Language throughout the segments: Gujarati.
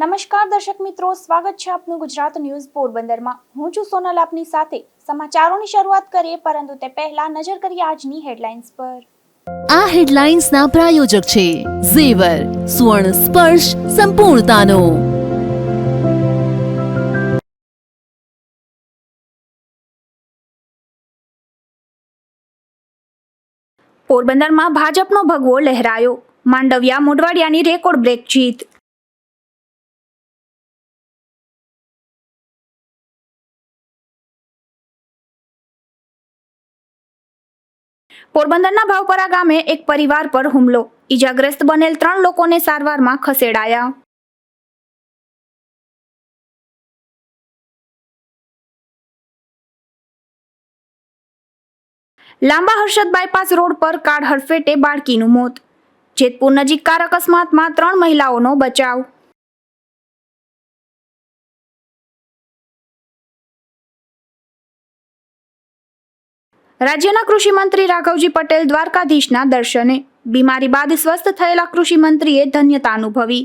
નમસ્કાર દર્શક મિત્રો સ્વાગત છે આપનું ગુજરાત ન્યૂઝ પોરબંદરમાં. હું છું સોનલ આપની સાથે સમાચારોની શરૂઆત કરીએ પરંતુ તે પહેલા નજર કરીએ આજની હેડલાઇન્સ પર. આ હેડલાઇન્સના પ્રાયોજક છે ઝેવર સ્વર્ણ સ્પર્શ સંપૂર્ણતાનો. પોરબંદરમાં ભાજપનો ભગવો લહેરાયો. માંડવિયા મોઢવાડિયાની રેકોર્ડ બ્રેક જીત. પોરબંદરના ભાવપરા ગામે એક પરિવાર પર હુમલો. ઈજાગ્રસ્ત બનેલ ત્રણ લોકોને સારવારમાં ખસેડાયા. લાંબા હર્ષદ બાયપાસ રોડ પર કાર હડફેટે બાળકીનું મોત. જેતપુર નજીક કાર અકસ્માતમાં ત્રણ મહિલાઓનો બચાવ. રાજ્યના કૃષિ મંત્રી રાઘવજી પટેલ દ્વારકાધીશના દર્શને. બીમારી બાદ સ્વસ્થ થયેલા કૃષિ મંત્રીએ ધન્યતા અનુભવી.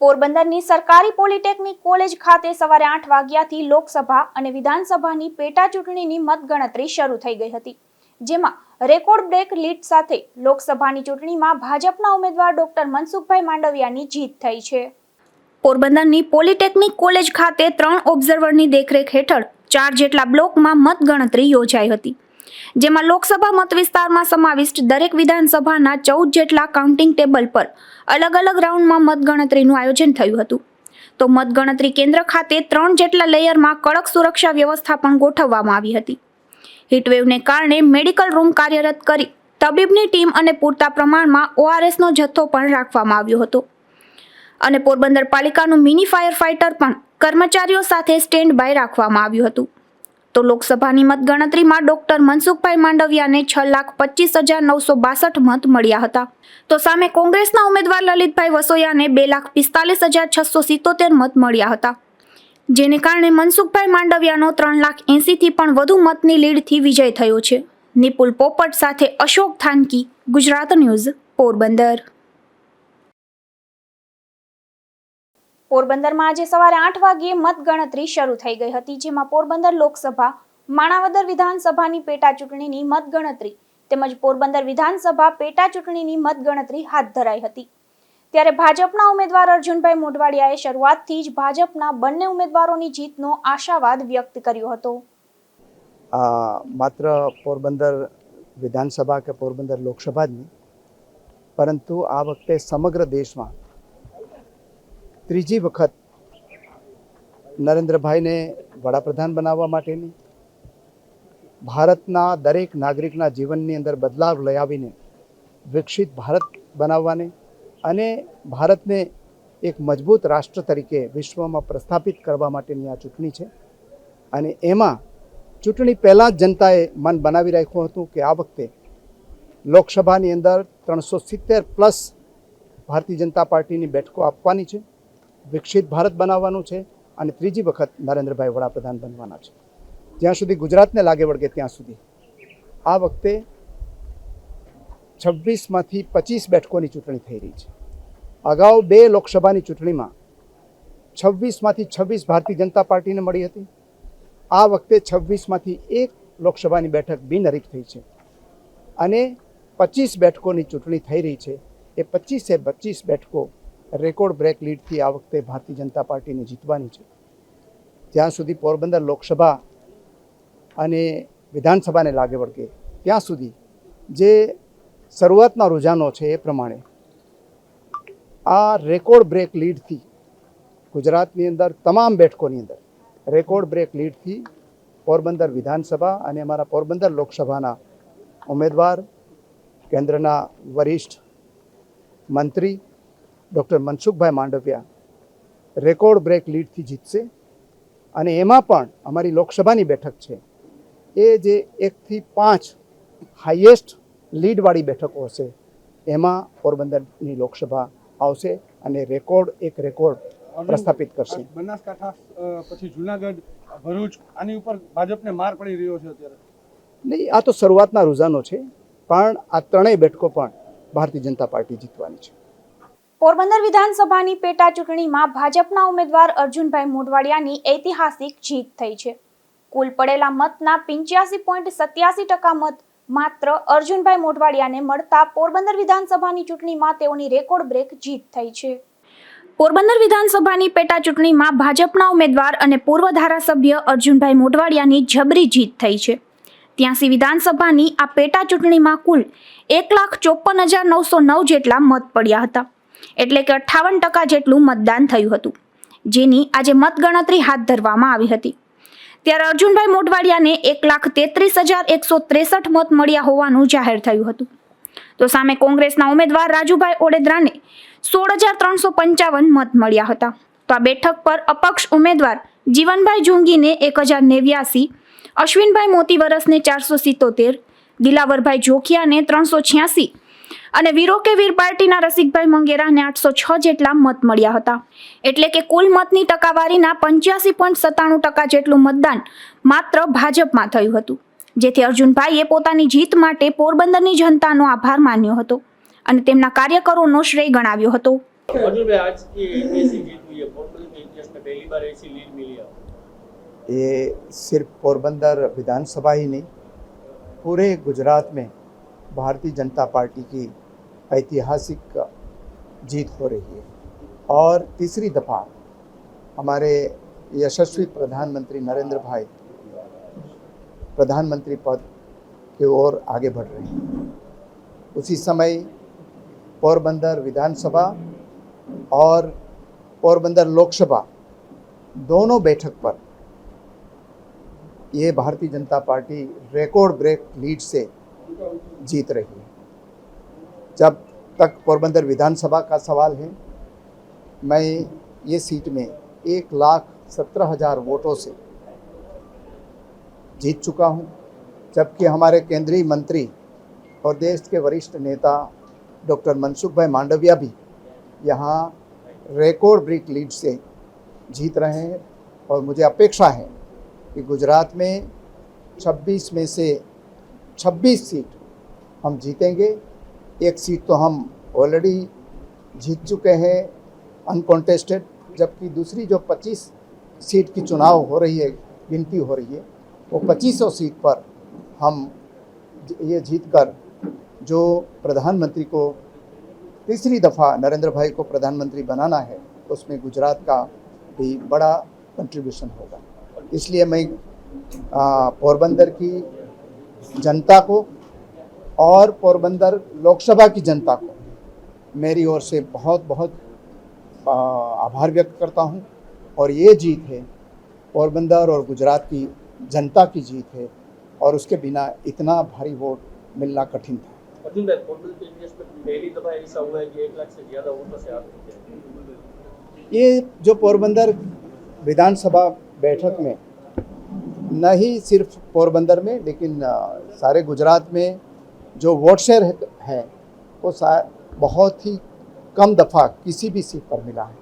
પોરબંદરની સરકારી પોલિટેકનિક કોલેજ ખાતે સવારે આઠ વાગ્યાથી લોકસભા અને વિધાનસભાની પેટા ચૂંટણીની મતગણતરી શરૂ થઈ ગઈ હતી, જેમાં રેકોર્ડ બ્રેક લીડ સાથે લોકસભાની ચૂંટણીમાં ભાજપના ઉમેદવાર ડોક્ટર મનસુખભાઈ માંડવિયાની જીત થઈ છે. પોરબંદરની પોલિટેકનિક કોલેજ ખાતે ત્રણ ઓબ્ઝર્વરની દેખરેખ હેઠળ ચાર જેટલા બ્લોકમાં મતગણતરી યોજાઈ હતી, જેમાં લોકસભા મત વિસ્તારમાં સમાવિષ્ટ દરેક વિધાનસભાના ચૌદ જેટલા કાઉન્ટિંગ ટેબલ પર અલગ અલગ રાઉન્ડમાં મતગણતરીનું આયોજન થયું હતું. તો મતગણતરી કેન્દ્ર ખાતે ત્રણ જેટલા લેયરમાં કડક સુરક્ષા વ્યવસ્થા પણ ગોઠવવામાં આવી હતી. હીટવેવને કારણે મેડિકલ રૂમ કાર્યરત કરી તબીબની ટીમ અને પૂરતા પ્રમાણમાં ઓઆરએસનો જથ્થો પણ રાખવામાં આવ્યો હતો. અને પોરબંદર પાલિકાનું મિની ફાયર ફાઇટર પણ કર્મચારીઓ સાથે સ્ટેન્ડ બાય રાખવામાં આવ્યું હતું. તો લોકસભાની મતગણતરીમાં ડોક્ટર મનસુખભાઈ માંડવિયાને છ લાખ પચીસ હજાર નવસો બાસઠ મત મળ્યા હતા. તો સામે કોંગ્રેસના ઉમેદવાર લલિતભાઈ વસોયાને બે લાખ પિસ્તાલીસ હજાર છસો સિત્તોતેર મત મળ્યા હતા. જેને કારણે મનસુખભાઈ માંડવિયાનો ત્રણ લાખ એંસીથી પણ વધુ મતની લીડથી વિજય થયો છે. નિપુલ પોપટ સાથે અશોક થાનકી, ગુજરાત ન્યૂઝ, પોરબંદર. પોરબંદરમાં આજે સવારે આઠ વાગ્યે મતગણતરી શરૂ થઈ ગઈ હતી, જેમાં પોરબંદર લોકસભા, માણાવદર વિધાનસભાની પેટા ચૂંટણીની મતગણતરી તેમજ પોરબંદર વિધાનસભા પેટા ચૂંટણીની મતગણતરી હાથ ધરાઈ હતી. ત્યારે ભાજપના ઉમેદવાર અર્જુનભાઈ મોઢવાડિયાએ શરૂઆતથી જ ભાજપના બંને ઉમેદવારોની જીતનો આશાવાદ વ્યક્ત કર્યો હતો. માત્ર પોરબંદર વિધાનસભા કે પોરબંદર લોકસભા જ નહીં, પરંતુ આ વખતે સમગ્ર દેશમાં ત્રીજી વખત નરેન્દ્રભાઈને વડાપ્રધાન બનાવવા માટેની, ભારતના દરેક નાગરિકના જીવનની અંદર બદલાવ લઈ આવીને વિકસિત ભારત બનાવવાને અને ભારતને એક મજબૂત રાષ્ટ્ર તરીકે વિશ્વમાં પ્રસ્થાપિત કરવા માટેની આ ચૂંટણી છે. અને એમાં ચૂંટણી પહેલાં જ જનતાએ મન બનાવી રાખ્યું હતું કે આ વખતે લોકસભાની અંદર ત્રણસો સિત્તેર પ્લસ ભારતીય જનતા પાર્ટીની બેઠકો આપવાની છે. વિકસિત ભારત બનાવવાનું છે અને ત્રીજી વખત નરેન્દ્રભાઈ વડાપ્રધાન બનવાના છે. જ્યાં સુધી ગુજરાતને લાગે વળગે ત્યાં સુધી. આ વખતે છવ્વીસમાંથી પચીસ બેઠકોની ચૂંટણી થઈ રહી છે. અગાઉ બે લોકસભાની ચૂંટણીમાં છવ્વીસમાંથી છવ્વીસ ભારતીય જનતા પાર્ટીને મળી હતી. આ વખતે છવ્વીસમાંથી એક લોકસભાની બેઠક બિનહરીફ થઈ છે. અને પચીસ બેઠકોની ચૂંટણી થઈ રહી છે. એ પચીસે પચીસ બેઠકો રેકોર્ડ બ્રેક લીડથી આ વખતે ભારતીય જનતા પાર્ટીને જીતવાની છે. જ્યાં સુધી પોરબંદર લોકસભા અને વિધાનસભાને લાગે વળગે, ત્યાં સુધી જે શરૂઆતના રૂઝાનો છે એ પ્રમાણે આ રેકોર્ડ બ્રેક લીડથી ગુજરાતની અંદર, તમામ બેઠકોની અંદર રેકોર્ડ બ્રેક લીડથી પોરબંદર વિધાનસભા અને અમારા પોરબંદર લોકસભાના ઉમેદવાર, કેન્દ્રના વરિષ્ઠ મંત્રી doctor Mansukhbhai Mandaviya record break લીડથી જીતશે. અને એમાં પણ અમારી લોકસભાની બેઠક છે. એ જે એકથી પાંચ હાઈએસ્ટ લીડવાળી બેઠકો હશે એમાં પોરબંદરની લોકસભા આવશે અને રેકોર્ડ એક રેકોર્ડ પ્રસ્થાપિત કરશે. બનાસકાંઠા પછી જુનાગઢ ભરૂચ આની ઉપર ભાજપને માર પડી રહ્યો છે અત્યારે. નહીં આ તો શરૂઆતના રૂઝાનો છે પણ આ ત્રણેય બેઠકો પણ ભારતીય જનતા પાર્ટી જીતવાની છે. પોરબંદર વિધાનસભાની પેટા ચૂંટણીમાં ભાજપના ઉમેદવાર અર્જુનભાઈ મોઢવાડિયાની ઐતિહાસિક જીત થઈ છે. કુલ પડેલા મતના પિંચ્યાસી પોઈન્ટ સત્યાસી ટકા મત માત્ર અર્જુનભાઈ મોઢવાડિયાને મળતા પોરબંદર વિધાનસભાની ચૂંટણીમાં તેઓની રેકોર્ડ બ્રેક જીત થઈ છે. પોરબંદર વિધાનસભાની પેટા ચૂંટણીમાં ભાજપના ઉમેદવાર અને પૂર્વ ધારાસભ્ય અર્જુનભાઈ મોઢવાડિયાની જબરી જીત થઈ છે. ત્યાંસી વિધાનસભાની આ પેટા ચૂંટણીમાં કુલ એક લાખ ચોપન હજાર નવસો નવ જેટલા મત પડ્યા હતા. એટલે કે અઠ્ઠાવન ટકા જેટલું મતદાન થયું હતું, જેની આજે મતગણતરી હાથ ધરવામાં આવી હતી. ત્યારે અર્જુનભાઈ મોટવાડિયાને એક લાખ તેત્રીસ હજાર એકસો ત્રેસઠ મત મળ્યા હોવાનું જાહેર થયું હતું. તો સામે કોંગ્રેસના ઉમેદવાર રાજુભાઈ ઓડેદરાને સોળ હજાર ત્રણસો પંચાવન મત મળ્યા હતા. તો આ બેઠક પર અપક્ષ ઉમેદવાર જીવનભાઈ જુંગીને એક હજાર નેવ્યાસી, અશ્વિનભાઈ મોતીવરસને ચારસો સિત્તોતેર, દિલાવરભાઈ જોખિયાને ત્રણસો છ્યાસી અને વીરો કે વીર પાર્ટીના રસિકભાઈ મંગેરાને આઠસો છ જેટલા મત મળ્યા હતા એટલે કે કુલ મતની ટકાવારીના પંચ્યાસી પોઈન્ટ સત્તાણું ટકા જેટલું મતદાન માત્ર ભાજપમાં થયું હતું જેથી અર્જુનભાઈએ પોતાની જીત માટે પોરબંદરની જનતાનો આભાર માન્યો હતો અને તેમના કાર્યકરોનો શ્રેય ગણાવ્યો હતો अर्जुन भाई आज की ऐसी जीत हुई है पोर्टल के इतिहास में पहली बार ऐसी लीड मिली है ये सिर्फ पोरबंदर विधानसभा ही नहीं पूरे गुजरात में भारतीय जनता पार्टी की ऐतिहासिक जीत हो रही है। और तीसरी दफ़ा हमारे यशस्वी प्रधानमंत्री नरेंद्र भाई प्रधानमंत्री पद की ओर आगे बढ़ रहे हैं। उसी समय पोरबंदर विधानसभा और पोरबंदर लोकसभा दोनों बैठक पर ये Bharatiya Janata party record break lead से जीत रही है। जब तक पोरबंदर विधानसभा का सवाल है, मैं ये सीट में एक लाख सत्रह हज़ार वोटों से जीत चुका हूँ, जबकि हमारे केंद्रीय मंत्री और देश के वरिष्ठ नेता डॉक्टर मनसुख भाई मांडविया भी यहाँ रिकॉर्ड ब्रेक लीड से जीत रहे हैं और मुझे अपेक्षा है कि गुजरात में 26 में से 26 सीट हम जीतेंगे। एक सीट तो हम ऑलरेडी जीत चुके हैं अनकॉन्टेस्टेड जबकि दूसरी जो 25 सीट की चुनाव हो रही है, गिनती हो रही है, वो 2500 सीट पर हम ये जीत कर जो प्रधानमंत्री को तीसरी दफ़ा नरेंद्र भाई को प्रधानमंत्री बनाना है, उसमें गुजरात का भी बड़ा कंट्रीब्यूशन होगा। इसलिए मैं पोरबंदर की जनता को और पोरबंदर लोकसभा की जनता को मेरी ओर से बहुत बहुत आभार व्यक्त करता हूँ। और ये जीत है पोरबंदर और गुजरात की जनता की जीत है और उसके बिना इतना भारी वोट मिलना कठिन था। अर्जुन भाई पोर्टल के में पहली दफ़ा ऐसा हुआ है कि एक लाख से ज़्यादा वोटों से आप ये जो पोरबंदर विधानसभा बैठक में न ही सिर्फ़ पोरबंदर में लेकिन सारे गुजरात में जो वोट शेयर है, वो बहुत ही कम दफ़ा किसी भी सीट पर मिला है।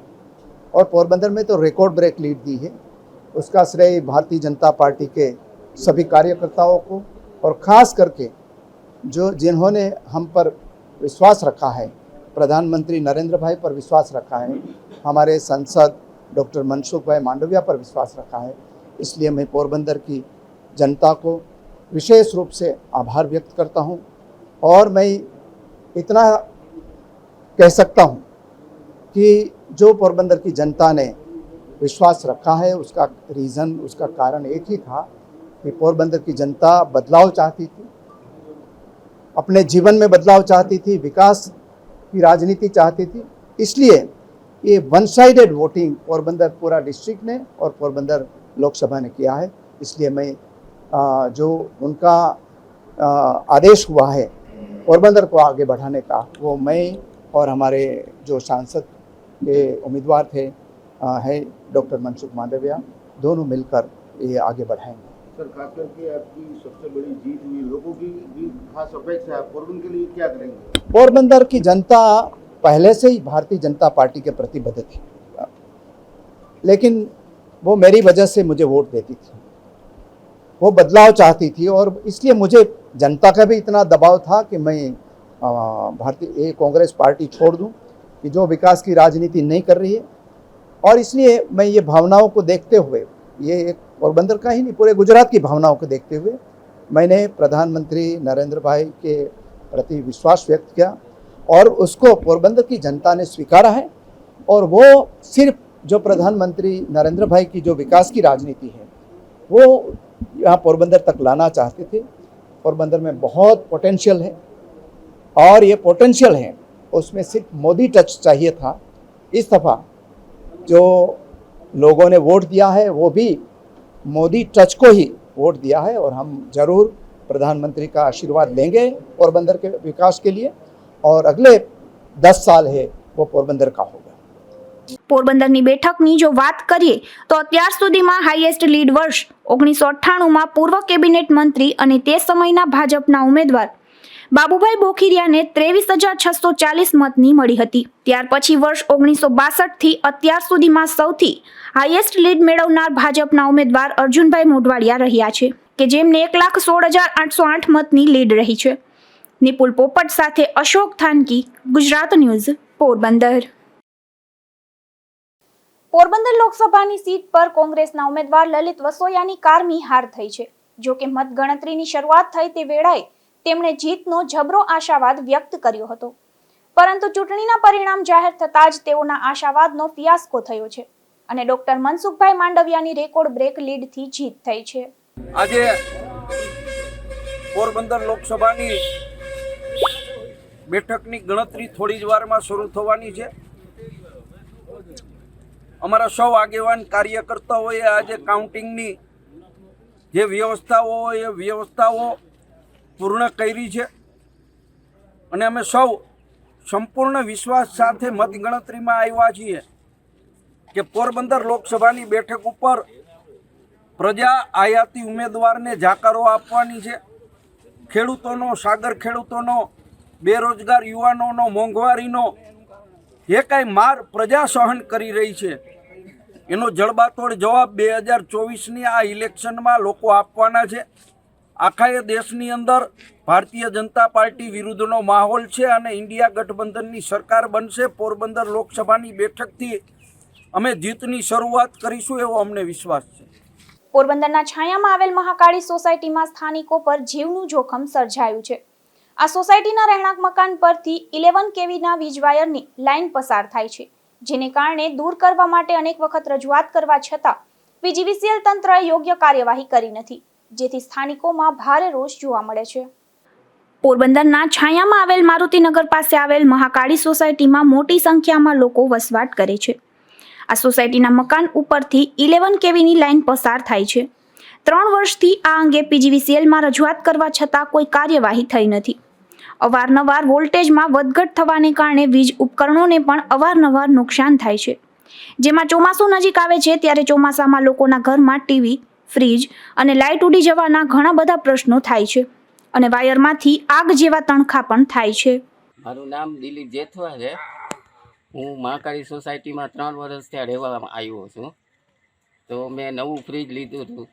और पोरबंदर में तो रिकॉर्ड ब्रेक लीड दी है। उसका श्रेय भारतीय जनता पार्टी के सभी कार्यकर्ताओं को और ख़ास करके जो जिन्होंने हम पर विश्वास रखा है प्रधानमंत्री नरेंद्र भाई पर विश्वास रखा है हमारे सांसद डॉक्टर मनसुख भाई मांडविया पर विश्वास रखा है। इसलिए मैं पोरबंदर की जनता को विशेष रूप से आभार व्यक्त करता हूँ। और मैं इतना कह सकता हूँ कि जो पोरबंदर की जनता ने विश्वास रखा है, उसका रीज़न उसका कारण एक ही था कि पोरबंदर की जनता बदलाव चाहती थी, अपने जीवन में बदलाव चाहती थी, विकास की राजनीति चाहती थी। इसलिए ये वन साइडेड वोटिंग पोरबंदर पूरा डिस्ट्रिक्ट ने और पोरबंदर लोकसभा ने किया है। इसलिए मैं जो उनका आदेश हुआ है पोरबंदर को आगे बढ़ाने का वो मैं और हमारे जो सांसद के उम्मीदवार थे है डॉक्टर मनसुख मांडविया दोनों मिलकर ये आगे बढ़ाएँगे। सर खास करके आपकी सबसे बड़ी जीत हुई लोगों की भी खास अपेक्षा है पोरबंदर के लिए क्या करेंगे? पोरबंदर की जनता पहले से ही भारतीय जनता पार्टी के प्रतिबद्ध थी। लेकिन वो मेरी वजह से मुझे वोट देती थी। वो बदलाव चाहती थी और इसलिए मुझे जनता का भी इतना दबाव था कि मैं भारतीय कांग्रेस पार्टी छोड़ दूँ कि जो विकास की राजनीति नहीं कर रही है। और इसलिए मैं ये भावनाओं को देखते हुए, ये एक पोरबंदर का ही नहीं, पूरे गुजरात की भावनाओं को देखते हुए मैंने प्रधानमंत्री नरेंद्र भाई के प्रति विश्वास व्यक्त किया और उसको पोरबंदर की जनता ने स्वीकारा है। और वो सिर्फ़ जो प्रधानमंत्री नरेंद्र भाई की जो विकास की राजनीति है, वो यहाँ पोरबंदर तक लाना चाहते थे। पोरबंदर में बहुत पोटेंशियल है। और ये पोटेंशियल है, उसमें सिर्फ़ मोदी टच चाहिए था। इस दफ़ा जो लोगों ने वोट दिया है, वो भी मोदी टच को ही वोट दिया है और हम ज़रूर प्रधानमंत्री का आशीर्वाद लेंगे पोरबंदर के विकास के लिए। और अगले दस साल है, वो पोरबंदर का होगा। પોરબંદરની બેઠકની જો વાત કરીએ, તો અત્યાર સુધીમાં હાઈએસ્ટ લીડ વર્ષ ઓગણીસો અઠ્ઠાણુંમાં પૂર્વ કેબિનેટ મંત્રી અને તે સમયના ભાજપના ઉમેદવાર બાબુભાઈ બોખીરિયાને ત્રેવીસ હજાર છસો ચાલીસ મતની મળી હતી. ત્યાર પછી વર્ષ ઓગણીસો બાસઠથી અત્યાર સુધીમાં સૌથી હાઈએસ્ટ લીડ મેળવનાર ભાજપના ઉમેદવાર અર્જુનભાઈ મોઢવાડિયા રહ્યા છે, કે જેમને એક લાખ સોળ હજાર આઠસો આઠ મતની લીડ રહી છે. નિપુલ પોપટ સાથે અશોક થાનકી, ગુજરાત ન્યૂઝ પોરબંદર. પોરબંદર લોકસભાની સીટ પર કોંગ્રેસના ઉમેદવાર લલિત વસોયાની કારમી હાર થઈ છે. જો કે મતગણતરીની શરૂઆત થઈ તે વેળાએ તેમણે જીતનો જબરો આશાવાદ વ્યક્ત કર્યો હતો. પરંતુ ચૂંટણીના પરિણામ જાહેર થતાં જ તેઓના આશાવાદનો ફિયાસ્કો થયો છે અને ડોક્ટર મનસુખભાઈ માંડવિયાની રેકોર્ડ બ્રેક લીડથી જીત થઈ છે. આજે પોરબંદર લોકસભાની બેઠકની ગણતરી થોડી જ વારમાં શરૂ થવાની છે. અમારા સૌ આગેવાન કાર્યકર્તાઓએ આજે કાઉન્ટિંગની જે વ્યવસ્થાઓ એ વ્યવસ્થાઓ પૂર્ણ કરી છે. અને અમે સૌ સંપૂર્ણ વિશ્વાસ સાથે મતગણતરીમાં આવ્યા છીએ કે પોરબંદર લોકસભાની બેઠક ઉપર પ્રજા આયાતી ઉમેદવારને જાકારો આપવાની છે. ખેડૂતોનો, સાગર ખેડૂતોનો, બેરોજગાર યુવાનોનો, મોંઘવારીનો જે કાંઈ માર પ્રજા સહન કરી રહી છે એનો જડબાતોડ જવાબ બે હજાર ચોવીસની આ ઇલેક્શનમાં લોકો આપવાના છે. આખા એ દેશની અંદર ભારતીય જનતા પાર્ટી વિરુદ્ધનો માહોલ છે અને ઇન્ડિયા ગઠબંધનની સરકાર બનશે પોરબંદર લોકસભાની બેઠકથી. અમે જીતની શરૂઆત કરીશું એવો અમને વિશ્વાસ છે. પોરબંદરના છાયામાં આવેલ મહાકાળી સોસાયટીમાં સ્થાનિકો પર જીવનું જોખમ સર્જાયું છે. આ સોસાયટીના રહેણાંક મકાન પરથી ઇલેવન કેવીના વીજ વાયરની લાઇન પસાર થાય છે. જેને કારણે દૂર કરવા માટે અનેક વખત રજૂઆત કરવા છતાં પીજીવીસીએલ તંત્રએ યોગ્ય કાર્યવાહી કરી નથી, જેથી સ્થાનિકોમાં ભારે રોષ જોવા મળે છે. પોરબંદરના છાયામાં આવેલ મારુતિનગર પાસે આવેલ મહાકાળી સોસાયટીમાં મોટી સંખ્યામાં લોકો વસવાટ કરે છે. આ સોસાયટીના મકાન ઉપરથી ઇલેવન કેવીની લાઇન પસાર થાય છે. ત્રણ વર્ષથી આ અંગે પીજીવીસીએલમાં રજૂઆત કરવા છતાં કોઈ કાર્યવાહી થઈ નથી. અવારનવાર વોલ્ટેજમાં વધઘટ થવાને કારણે વીજ ઉપકરણોને પણ અવારનવાર નુકસાન થાય છે. જેમાં ચોમાસું નજીક આવે છે ત્યારે ચોમાસામાં લોકોના ઘરમાં ટીવી, ફ્રીજ અને લાઇટ ઉડી જવાના ઘણા બધા પ્રશ્નો થાય છે અને વાયરમાંથી આગ જેવા તણખા પણ થાય છે. મારું નામ દિલીપ જેથવા છે. હું મહાકાળી સોસાયટીમાં ત્રણ વર્ષ ત્યાં રહેવા આવ્યો છું. તો મેં નવું ફ્રીજ લીધું હતું.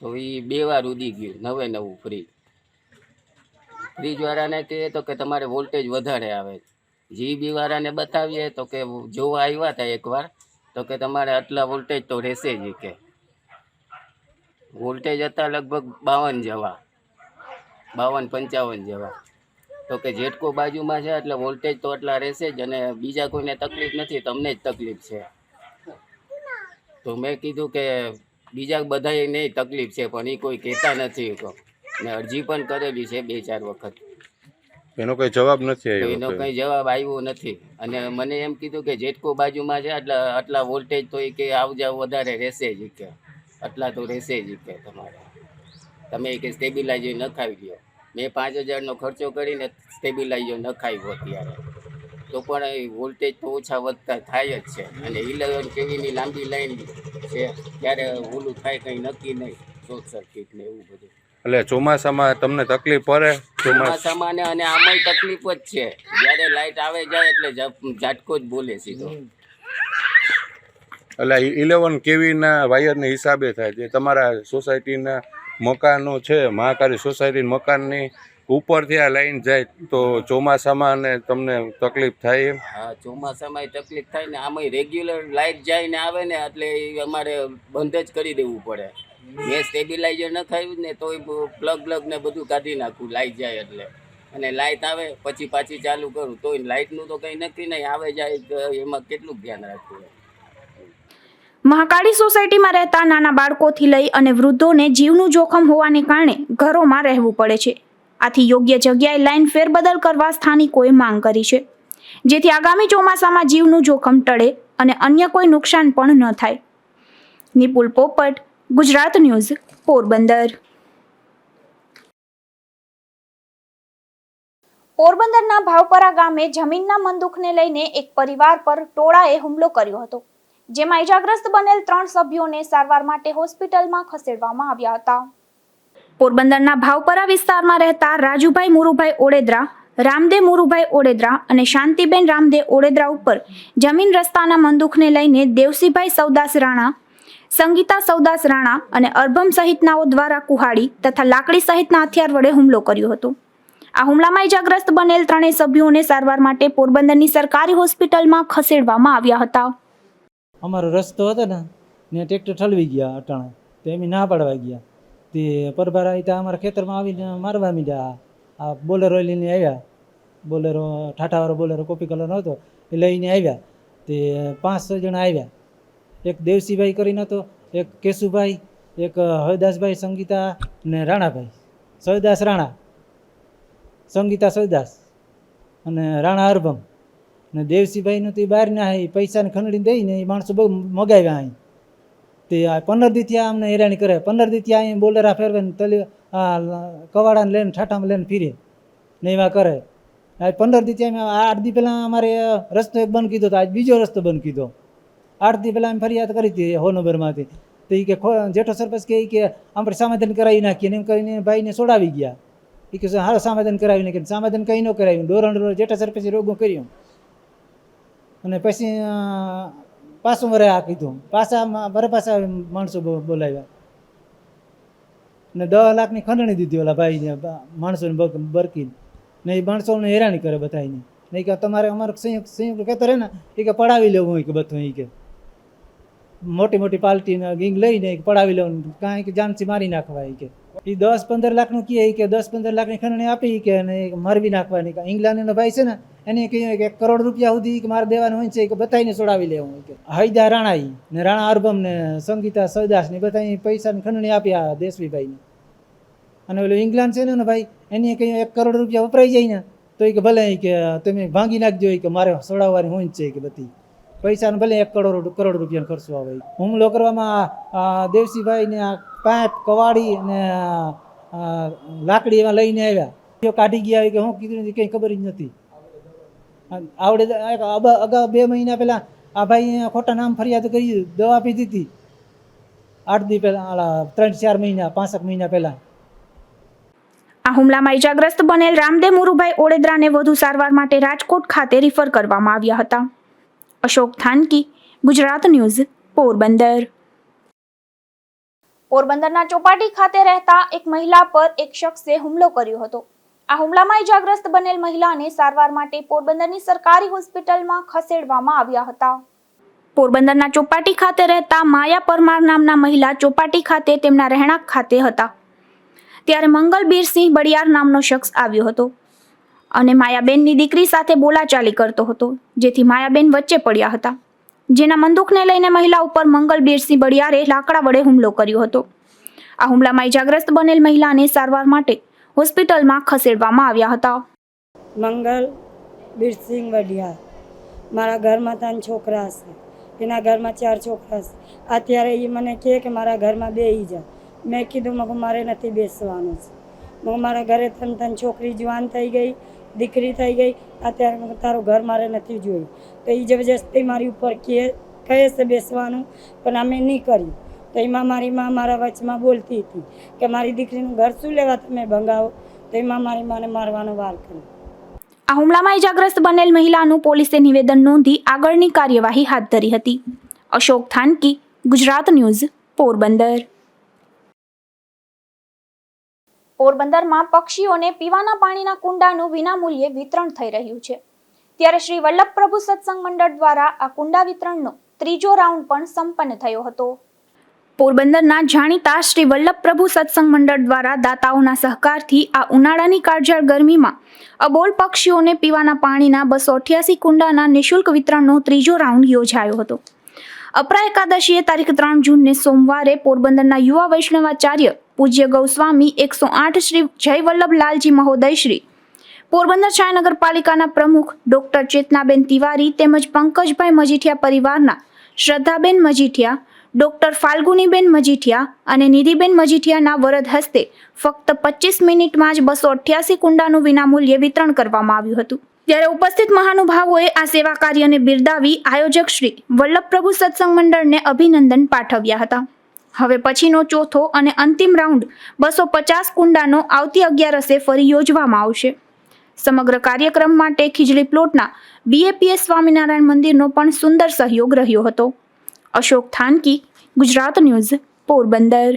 તો એ બે વાર ઉડી ગયું, નવે નવું ફ્રીજ. ફ્રીજવાળાને કહીએ તો કે તમારે વોલ્ટેજ વધારે આવે જીબી વાળાને બતાવીએ તો કે જોવા આવ્યા હતા એકવાર તો કે તમારે આટલા વોલ્ટેજ તો રહેશે જ કે વોલ્ટેજ હતા લગભગ બાવન જેવા. બાવન પંચાવન જેવા. તો કે જેટકો બાજુમાં છે એટલે વોલ્ટેજ તો એટલા રહેશે જ અને બીજા કોઈને તકલીફ નથી, તમને જ તકલીફ છે. તો મેં કીધું કે બીજા બધાએ નહીં તકલીફ છે, પણ એ કોઈ કહેતા નથી મેં અરજી પણ કરેલી છે બે ચાર વખત. એનો કઈ જવાબ નથી આવ્યો એનો કઈ જવાબ આવ્યો નથી. અને મને એમ કીધું કે જેટકો બાજુમાં છે એટલે આટલા વોલ્ટેજ તો એ કે આવજા વધારે રહેશે જ કે. આટલા તો રહેશે જ કે તમારે. તમે કે સ્ટેબિલાઇઝર નખાવી લ્યો. મેં પાંચ હજારનો ખર્ચો કરીને સ્ટેબિલાઇઝર નખાવ્યો અત્યારે. તો પણ વોલ્ટેજ તો ઓછા વધતા થાય જ છે. અને ઇલેવન કેવીની લાંબી લાઈન છે. ત્યારે ઓલું થાય કંઈ નક્કી નહીં. શોર્ટ સર્કિટ ને એવું બધું. એટલે ચોમાસામાં તમને તકલીફ પડે? ચોમાસામાં ને અને આમાંય તકલીફ જ છે. જ્યારે લાઇટ આવે જાય એટલે ઝાટકો જ બોલે સીધો. એટલે ઇલેવન કેવીના વાયરના હિસાબે થાય? જે તમારા સોસાયટીના મકાનો છે મહાકાળી સોસાયટી મકાનની ઉપરથી આ લાઈન જાય તો ચોમાસામાં ને તમને તકલીફ થાય હા ચોમાસામાં તકલીફ થાય ને આમાં રેગ્યુલર લાઇટ જાય ને આવે ને એટલે અમારે બંધ જ કરી દેવું પડે. મેં સ્ટેબિલાઇઝર નખાવ્યું ને તોય પ્લગ પ્લગ ને બધું કાઢી નાખું, લાઈટ જાય એટલે. અને લાઇટ આવે, પછી પાછી ચાલુ કરું. તોય લાઇટનું તો કંઈ નક્કી નહીં, આવે જાય એમાં કેટલું ધ્યાન રાખવું મહાકાળી સોસાયટીમાં રહેતા નાના બાળકોથી લઈ અને વૃદ્ધોને જીવનું જોખમ હોવાને કારણે ઘરોમાં રહેવું પડે છે. આથી યોગ્ય જગ્યાએ લાઈન ફેરબદલ કરવા સ્થાનિકોએ માંગ કરી છે. જેથી આગામી ચોમાસામાં જીવનું જોખમ ટળે અને અન્ય કોઈ નુકસાન પણ ન થાય. નિપુલ પોપટ ગુજરાત ન્યૂઝ, પોરબંદર. પોરબંદરના ભાવપરા ગામે જમીનના મંદુખને લઈને એક પરિવાર પર ટોળાએ હુમલો કર્યો હતો, જેમાં ઇજાગ્રસ્ત બનેલ ત્રણ સભ્યોને સારવાર માટે હોસ્પિટલમાં ખસેડવામાં આવ્યા હતા. પોરબંદરના ભાવપરા વિસ્તારમાં રહેતા રાજુભાઈ મુરુભાઈ ઓડેદરા, રામદે મુરુભાઈ ઓડેદરા અને શાંતિબેન રામદે ઓડેદરા ઉપર જમીન રસ્તાના મંદુખને લઈને દેવસીભાઈ સૌદાસ રાણા સંગીતા સૌદાસ રાણા અને અર્ભમ સહિતનાઓ દ્વારા કુહાડી તથા લાકડી સહિતના હથિયાર વડે હુમલો કર્યો હતો. આ હુમલામાં ઇજાગ્રસ્ત બનેલ ત્રણેય સભ્યોને સારવાર માટે પોરબંદરની સરકારી હોસ્પિટલમાં ખસેડવામાં આવ્યા હતા. અમારો રસ્તો હતો ને ને ટ્રેક્ટર ઠલવી ગયા અટાણે, તો એમ ના પાડવા ગયા. તે પરભારા ત્યાં અમારા ખેતરમાં આવીને મારવા મીડ્યા. આ બોલેરો લઈને આવ્યા. બોલેરો, ઠાઠાવાળો બોલેરો કોપી કલરનો હતો એ લઈને આવ્યા. તે પાંચ છ જણા આવ્યા. એક દેવસીભાઈ કરીને હતો, એક કેશુભાઈ, એક હરદાસભાઈ, સંગીતા ને રાણાભાઈ. સૌદાસ રાણા. સંગીતા સૌદાસ અને રાણા અરભમ ને દેવસીભાઈનું તો બહાર ના એ પૈસાને ખંડણી દઈને એ માણસો બહુ મગાવ્યા અહીં. તે આ પંદર આ અમને હેરાની કરે. પંદર દીથી અહીં બોલેરા ફેરવે ને તલી, આ કવાડાને લઈને, ઠાઠામાં લઈને ફીરે ને એવા કરે. આ પંદર દીથી અમે આઠ દી પહેલાં અમારે રસ્તો એક બંધ કીધો તો આજ બીજો રસ્તો બંધ કીધો. આઠ પેલા અમે ફરિયાદ કરી હતી હો નંબરમાંથી તો એ કે જેઠો સરપંચ કહે કે આપણે સમાધાન કરાવી નાખીએ. એમ કરીને ભાઈને છોડાવી ગયા. એ કે હારો સમાધાન કરાવી નાખીએ. સમાધાન કંઈ ન કરાવ્યું. ડોરણ ડોરણ જેઠા સરપંચે રોગો કર્યું. અને પછી પાછું વરે આ કીધું. પાછા વરે પાછા માણસો બોલાવ્યા. ને દસ લાખની ખંડણી દીધી ઓલા ભાઈને માણસોને બરકીને. ને એ માણસોને હેરાની કરે બધાને નહીં કે, તમારે અમારે સંયુક્ત સંયુક્ત કહેતો હે ને એ કે પડાવી લેવું કે બધું એ કે. મોટી મોટી પાર્ટીને ગીંગ લઈને પડાવી લઉં કાંઈ કે જાનથી મારી નાખવા એ કે. એ દસ પંદર લાખનું કહે કે દસ પંદર લાખની ખંડણી આપી કે અને મારવી નાખવાની. કે ઇંગ્લેન્ડનો ભાઈ છે ને, એને કહ્યું કે એક કરોડ રૂપિયા સુધી મારે દેવાનું હોય છે કે બધાને છોડાવી લેવું કે. હૈદા રાણા ને રાણા અરબમ ને સંગીતા સૌદાસ ને બધા પૈસાની ખંડણી આપ્યા દેશવીભાઈને. અને ઓલું ઇંગ્લેન્ડ છે ને ભાઈ, એને કહ્યું એક કરોડ રૂપિયા વપરાઈ જાય ને, તો એ કે ભલે કે તમે ભાંગી નાખજો કે મારે છોડાવવાની હોય છે કે બધી. પૈસાને ભલે એક કરોડ કરોડ રૂપિયાનો ખર્ચો આવે હુમલો કરવામાં દેવસીભાઈને પાઇપ કવાડી અને લાકડી એમાં લઈને આવ્યા. કાઢી ગયા કે હું કીધું નથી, કંઈ ખબર જ નથી. આવડે અગાઉ બે મહિના પહેલાં આ ભાઈ ખોટા નામ ફરિયાદ કરી દવા પીધી હતી. આઠ દી પહેલાં ત્રણ, ચાર મહિના, પાંસઠ મહિના પહેલાં. આ હુમલામાં ઇજાગ્રસ્ત બનેલ રામદેવ મુરુભાઈ ઓડેદરાને વધુ સારવાર માટે રાજકોટ ખાતે રિફર કરવામાં આવ્યા હતા. અશોક થાનકી ગુજરાત ન્યૂઝ પોરબંદર પોરબંદરના ચોપાટી ખાતે રહેતા એક મહિલા પર એક શખ્સે હુમલો કર્યો હતો. આ હુમલામાં ઇજાગ્રસ્ત બનેલ મહિલાને સારવાર માટે પોરબંદરની સરકારી હોસ્પિટલમાં ખસેડવામાં આવ્યા હતા. પોરબંદરના ચોપાટી ખાતે રહેતા માયા પરમાર નામના મહિલા ચોપાટી ખાતે તેમના રહેણાંક ખાતે હતા. ત્યારે મંગલબીરસિંહ બડિયાર નામનો શખ્સ આવ્યો હતો. અને માયાબેનની દીકરી સાથે બોલાચાલી કરતો હતો, જેથી માયાબેન વચ્ચે પડ્યા હતા. જેના બંદૂકને લઈને મહિલા ઉપર મંગલબીરસિંહ બળિયારે લાકડા વડે હુમલો કર્યો હતો. આ હુમલામાં ઇજાગ્રસ્ત બનેલ મહિલાને સારવાર માટે હોસ્પિટલમાં ખસેડવામાં આવ્યા હતા. મંગલ બીરસિંહ વડિયા મારા ઘરમાં ત્રણ છોકરા છે એના ઘરમાં ચાર છોકરા છે અત્યારે એ મને કહે કે મારા ઘરમાં બેસી જા મેં કીધું, મગું મારે નથી બેસવાનું. છે મારા ઘરે ત્રણ ત્રણ છોકરી જવાન થઈ ગઈ. દીકરી થઈ ગઈ, અત્યારે તારું ઘર મારે નથી જોયું. તો એ જબરજસ્તી મારી ઉપર કહે કહે છે બેસવાનું, પણ અમે નહીં કર્યું. તો એમાં મારી માં મારા વચમાં બોલતી હતી કે મારી દીકરીનું ઘર શું લેવા તમે ભંગાવો? તો એમાં મારી માને મારવાનો વાર કર્યો. આ હુમલામાં ઇજાગ્રસ્ત બનેલ મહિલાનું પોલીસે નિવેદન નોંધી આગળની કાર્યવાહી હાથ ધરી હતી. અશોક થાનકી, ગુજરાત ન્યૂઝ, પોરબંદર. પોરબંદરમાં પક્ષીઓને પીવાના પાણીના કુંડાનું વિનામૂલ્યે વિતરણ થઈ રહ્યું છે. ત્યારે શ્રી વલ્લભ પ્રભુ સત્સંગ મંડળ દ્વારા આ કુંડા વિતરણનો ત્રીજો રાઉન્ડ પણ સંપન્ન થયો હતો. પોરબંદરના જાણીતા શ્રી વલ્લભ પ્રભુ સત્સંગ મંડળ દ્વારા દાતાઓના સહકારથી આ ઉનાળાની કાળજાળ ગરમીમાં અબોલ પક્ષીઓને પીવાના પાણીના બસો અઠ્યાસી કુંડાના નિઃશુલ્ક વિતરણનો ત્રીજો રાઉન્ડ યોજાયો હતો. અપરા એકાદશીએ તારીખ ત્રણ જૂનને સોમવારે પોરબંદરના યુવા વૈષ્ણવાચાર્ય પૂજ્ય ગૌસ્વામી એકસો આઠ શ્રી જય વલ્લભ લાલજી મહોદય શ્રી. પોરબંદર છાયા નગરપાલિકાના પ્રમુખ ડોક્ટર ચેતનાબેન તિવારી તેમજ પંકજભાઈ મજીઠિયા પરિવારના શ્રદ્ધાબેન મજીઠિયા, ડોક્ટર ફાલ્ગુનીબેન મજીઠિયા અને નિધિબેન મજીઠિયાના વરદ હસ્તે ફક્ત પચીસ મિનિટમાં જ બસો અઠ્યાસી કુંડાનું વિનામૂલ્યે વિતરણ કરવામાં આવ્યું હતું. ત્યારે ઉપસ્થિત મહાનુભાવોએ આ સેવા કાર્યને બિરદાવી આયોજક શ્રી વલ્લભ પ્રભુ સત્સંગ મંડળને અભિનંદન પાઠવ્યા હતા. હવે પછીનો ચોથો અને અંતિમ રાઉન્ડ બસો પચાસ કુંડાનો આવતી અગિયારસે ફરી યોજવામાં આવશે. સમગ્ર કાર્યક્રમ માટે ખીજડી પ્લોટના બીએપીએસ સ્વામિનારાયણ મંદિરનો પણ સુંદર સહયોગ રહ્યો હતો. Ashok Thanki, Gujarat news, Porbandar.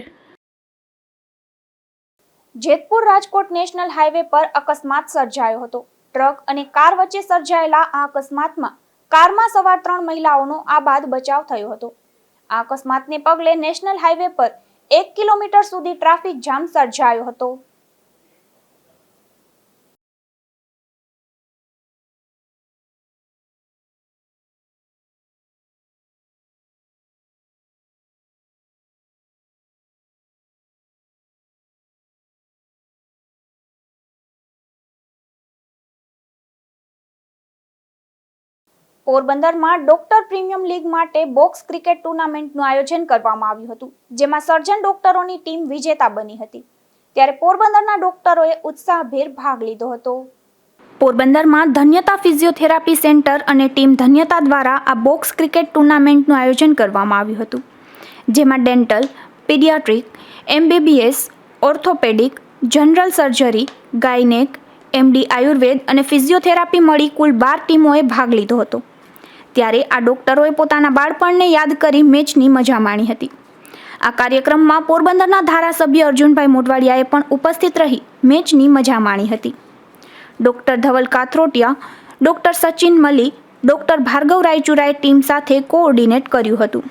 Jetpur Rajkot national highway પર અકસ્માત સર્જાયો હતો. ટ્રક અને કાર વચ્ચે સર્જાયેલા આ અકસ્માતમાં કારમાં સવાર ત્રણ મહિલાઓનો આ બાદ બચાવ થયો હતો. આ અકસ્માતને પગલે નેશનલ હાઈવે પર એક કિલોમીટર સુધી ટ્રાફિક જામ સર્જાયો હતો. પોરબંદરમાં ડોક્ટર પ્રીમિયમ લીગ માટે બોક્સ ક્રિકેટ ટુર્નામેન્ટનું આયોજન કરવામાં આવ્યું હતું, જેમાં સર્જન ડોક્ટરોની ટીમ વિજેતા બની હતી. ત્યારે પોરબંદરના ડોક્ટરોએ ઉત્સાહભેર ભાગ લીધો હતો. પોરબંદરમાં ધન્યતા ફિઝિયોથેરાપી સેન્ટર અને ટીમ ધન્યતા દ્વારા આ બોક્સ ક્રિકેટ ટુર્નામેન્ટનું આયોજન કરવામાં આવ્યું હતું, જેમાં dental, pediatric, MBBS, orthopedic, general surgery, gynaec, MD, Ayurveda અને ફિઝિયોથેરાપી મળી કુલ બાર ટીમોએ ભાગ લીધો હતો. ત્યારે આ ડોક્ટરોએ પોતાના બાળપણને યાદ કરી મેચની મજા માણી હતી. આ કાર્યક્રમમાં પોરબંદરના ધારાસભ્ય અર્જુનભાઈ મોટવાડિયાએ પણ ઉપસ્થિત રહી મેચની મજા માણી હતી. Doctor Dhaval Kathrotiya, doctor Sachin Mali doctor Bhargav રાયચુરાએ team સાથે કોઓર્ડિનેટ કર્યું હતું.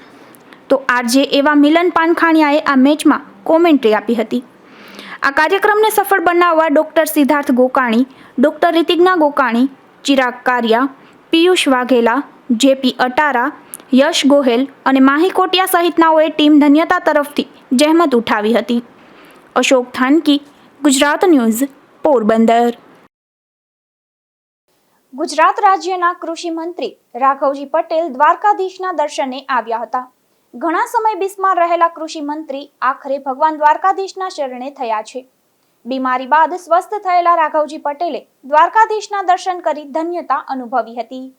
તો આરજે એવા મિલન પાનખાણિયાએ આ મેચમાં કોમેન્ટ્રી આપી હતી. આ કાર્યક્રમને સફળ બનાવવા doctor Siddharth Gokani, doctor Ritigna Gokani, Chirag Kariya, Piyush Vaghela JP Atara, Yash Gohel અને માહી કોટિયા સહિતનાઓએ ટીમ ધન્યતા તરફથી જહેમત ઉઠાવી હતી. અશોક થાનકી, ગુજરાત ન્યૂઝ, પોરબંદર. ગુજરાત રાજ્યના કૃષિ મંત્રી રાઘવજી પટેલ દ્વારકાધીશના દર્શને આવ્યા હતા. ઘણા સમય બિસ્માર રહેલા કૃષિ મંત્રી આખરે ભગવાન દ્વારકાધીશના શરણે થયા છે. બીમારી બાદ સ્વસ્થ થયેલા રાઘવજી પટેલે દ્વારકાધીશના દર્શન કરી ધન્યતા અનુભવી હતી.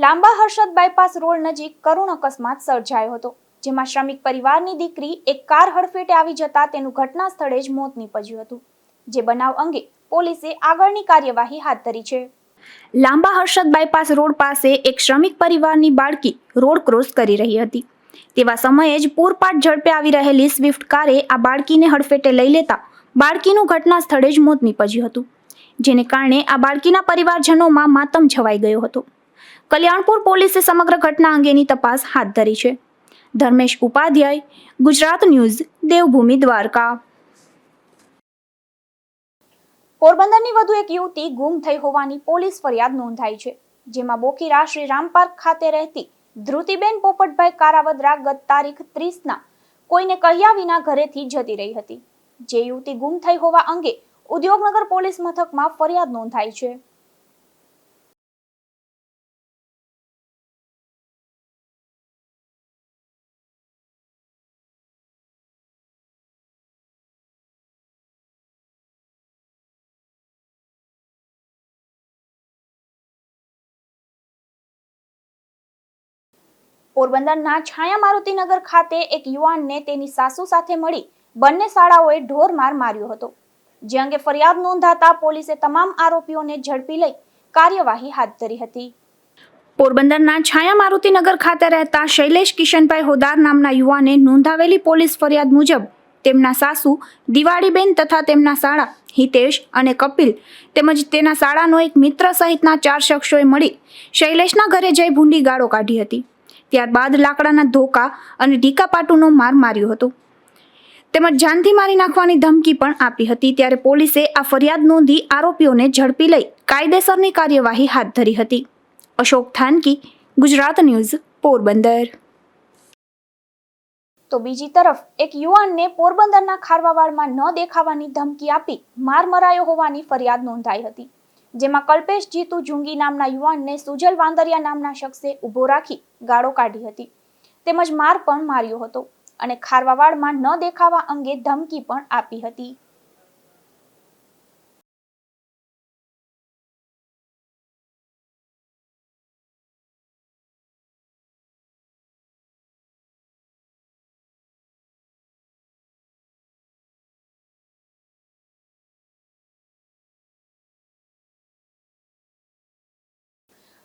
લાંબા હર્ષદ બાયપાસ રોડ નજીક કરુણ અકસ્માત સર્જાયો હતો, જેમાં શ્રમિક પરિવારની દીકરી એક કાર હડફેટે આવી જતા તેનું ઘટના સ્થળે જ મોત નીપજ્યું હતું, જે બનાવ અંગે પોલીસે આગળની કાર્યવાહી હાથ ધરી છે. લાંબા હર્ષદ બાયપાસ રોડ પાસે એક શ્રમિક પરિવારની બાળકી રોડ ક્રોસ કરી રહી હતી. તેવા સમયે જ પૂરપાટ ઝડપે આવી રહેલી સ્વિફ્ટ કારે આ બાળકીને હડફેટે લઈ લેતા બાળકીનું ઘટના સ્થળે જ મોત નીપજ્યું હતું, જેને કારણે આ બાળકીના પરિવારજનોમાં માતમ છવાઈ ગયો હતો. કલ્યાણપુર પોલીસે સમગ્ર ઘટના અંગેની તપાસ હાથ ધરી છે. ધર્મેશ ઉપાધ્યાય, ગુજરાત ન્યૂઝ, દેવભૂમિ દ્વારકા. પોરબંદરની વધુ એક યુવતી ગુમ થઈ હોવાની પોલીસ ફરિયાદ નોંધાઈ છે, જેમાં બોકીરા શ્રી રામ પાર્ક ખાતે રહેતી ધ્રુતિબેન પોપટભાઈ કારાવદરા ગત તારીખ ત્રીસના કોઈને કહ્યા વિના ઘરેથી જતી રહી હતી. જે યુવતી ગુમ થઈ હોવા અંગે ઉદ્યોગનગર પોલીસ મથકમાં ફરિયાદ નોંધાઈ છે. પોરબંદરના છાયા મારુતિનગર ખાતે એક યુવાનને તેની સાસુ સાથે મળી બંને શાળાઓએ ઢોર માર માર્યો હતો. જે અંગે ફરિયાદ નોંધાતા પોલીસે તમામ આરોપીઓને ઝડપી લઈ કાર્યવાહી હાથ ધરી હતી. પોરબંદરના છાયા મારુતિનગર ખાતે રહેતા શૈલેષ કિશનભાઈ હોદાર નામના યુવાને નોંધાવેલી પોલીસ ફરિયાદ મુજબ તેમના સાસુ દિવાળીબેન તથા તેમના શાળા હિતેશ અને કપિલ તેમજ તેના શાળાનો એક મિત્ર સહિતના ચાર શખ્સોએ મળી શૈલેષના ઘરે જઈ ભૂંડી ગાળો કાઢી હતી. ત્યારબાદ લાકડાના ધોકા અને ઢીકાપાટુનો માર માર્યો હતો. તેમજ જાનથી મારી નાખવાની ધમકી પણ આપી હતી. ત્યારે પોલીસે આ ફરિયાદ નોંધી આરોપીઓને ઝડપી લઈ કાયદેસરની કાર્યવાહી હાથ ધરી હતી. અશોક થાનકી, ગુજરાત ન્યૂઝ, પોરબંદર. તો બીજી તરફ, એક યુવાનને પોરબંદરના ખારવાવાડમાં ન દેખાવાની ધમકી આપી માર મરાયો હોવાની ફરિયાદ નોંધાઈ હતી. જેમાં કલ્પેશ જીતુ જુંગી નામના યુવાનને સુજલ વાંદરિયા નામના શખ્સે ઊભો રાખી ગાળો કાઢી હતી. તેમજ માર પણ માર્યો હતો અને ખારવાવાડમાં ન દેખાવા અંગે ધમકી પણ આપી હતી.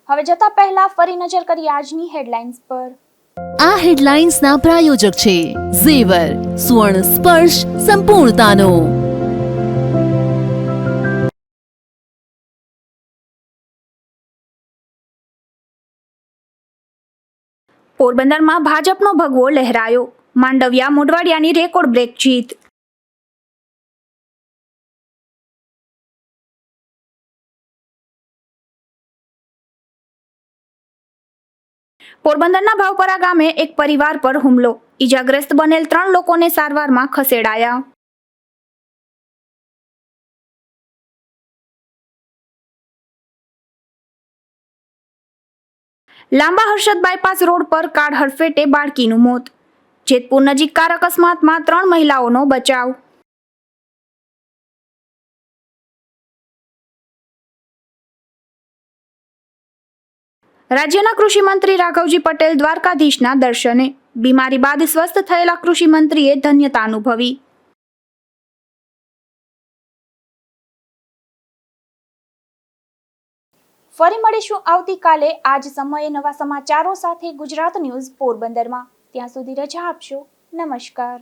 હવે જતા પહેલા ફરી નજર કરીએ આજની હેડલાઇન્સ પર. આ હેડલાઇન્સના પ્રાયોજક છે ઝેવર સુવર્ણ સ્પર્શ સંપૂર્ણતાનો. પોરબંદરમાં ભાજપનો ભગવો લહેરાયો. માંડવિયા મોઢવાડિયાની રેકોર્ડ બ્રેક જીત. પોરબંદરના ભાવપરા ગામે એક પરિવાર પર હુમલો. ઈજાગ્રસ્ત બનેલ ત્રણ લોકોને સારવારમાં ખસેડાયા. લાંબા હર્ષદ બાયપાસ રોડ પર કાર હડફેટે બાળકીનું મોત. જેતપુર નજીક કાર અકસ્માતમાં ત્રણ મહિલાઓનો બચાવ. રાજ્યના કૃષિ મંત્રી રાઘવજી પટેલ દ્વારકાધીશના દર્શને. બીમારી બાદ સ્વસ્થ થયેલા કૃષિ મંત્રીએ ધન્યતા અનુભવી. ફરી મળીશું આવતીકાલે આજ સમયે નવા સમાચારો સાથે ગુજરાત ન્યૂઝ પોરબંદરમાં. ત્યાં સુધી રજા આપશો. નમસ્કાર.